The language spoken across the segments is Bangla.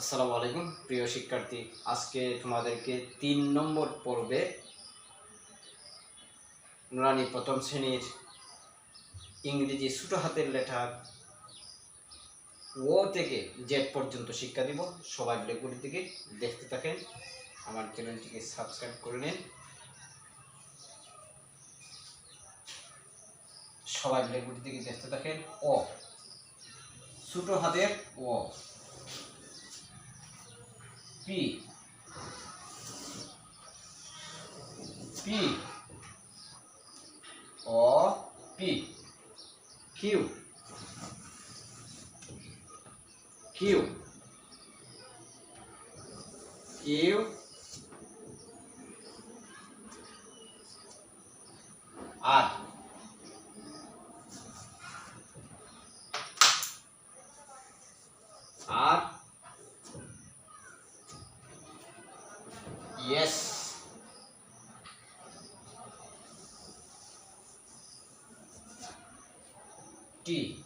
আসসালামু আলাইকুম, প্রিয় শিক্ষার্থী। আজকে তোমাদেরকে তিন নম্বর পর্বে নুরানি প্রথম শ্রেণির ইংরেজি ছোটো হাতের লেটার ও থেকে জেড পর্যন্ত শিক্ষা দিব। সবাই ব্ল্যাকবোর্ড থেকে দেখতে থাকেন। আমার চ্যানেলটিকে সাবস্ক্রাইব করে নিন। সবাই ব্ল্যাকবোর্ড থেকে দেখতে থাকেন। ও ছোটো হাতের ও Pi. Pi. O. Pi. Q. Q. Q. A. Yes. T.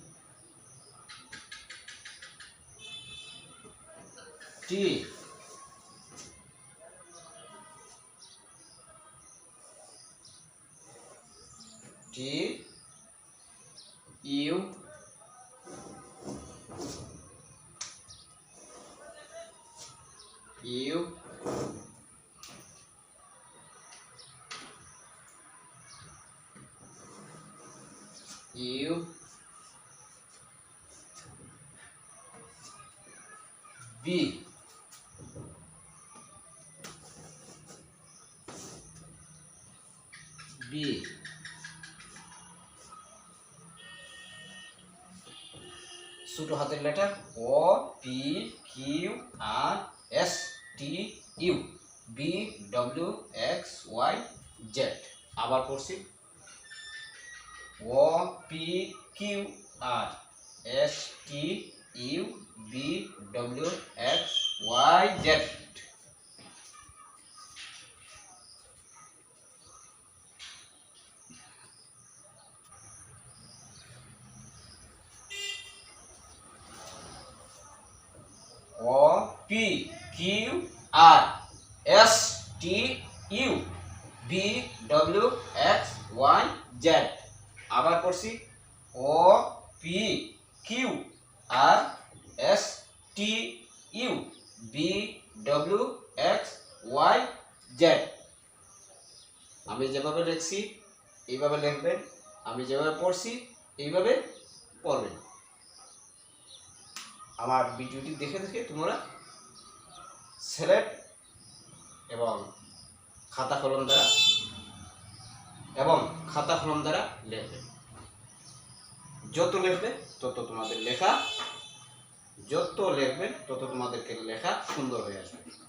T. T. U. U. U B B ছোটো হাতের letter O P Q R S T U V W X Y Z আবার পড়ছি। O P Q R S T U V W X Y Z O P Q R S T U V W X Y Z আবার পড়ছি O P, Q, R, S, T, U, V, W, X, Y, Z. আমি যেভাবে লিখছি, এইভাবে লিখবেন। আমি যেভাবে পড়ছি, এইভাবে পড়বেন। আমার ভিডিওটি দেখে দেখে তোমরা সিলেক্ট এবং খাতা কলম দ্বারা এবং খাতা কলম দ্বারা লেখবে। যত লেখবে, তত তোমাদের লেখা, যত লেখবে, তত তোমাদেরকে লেখা সুন্দর হয়ে আসবে।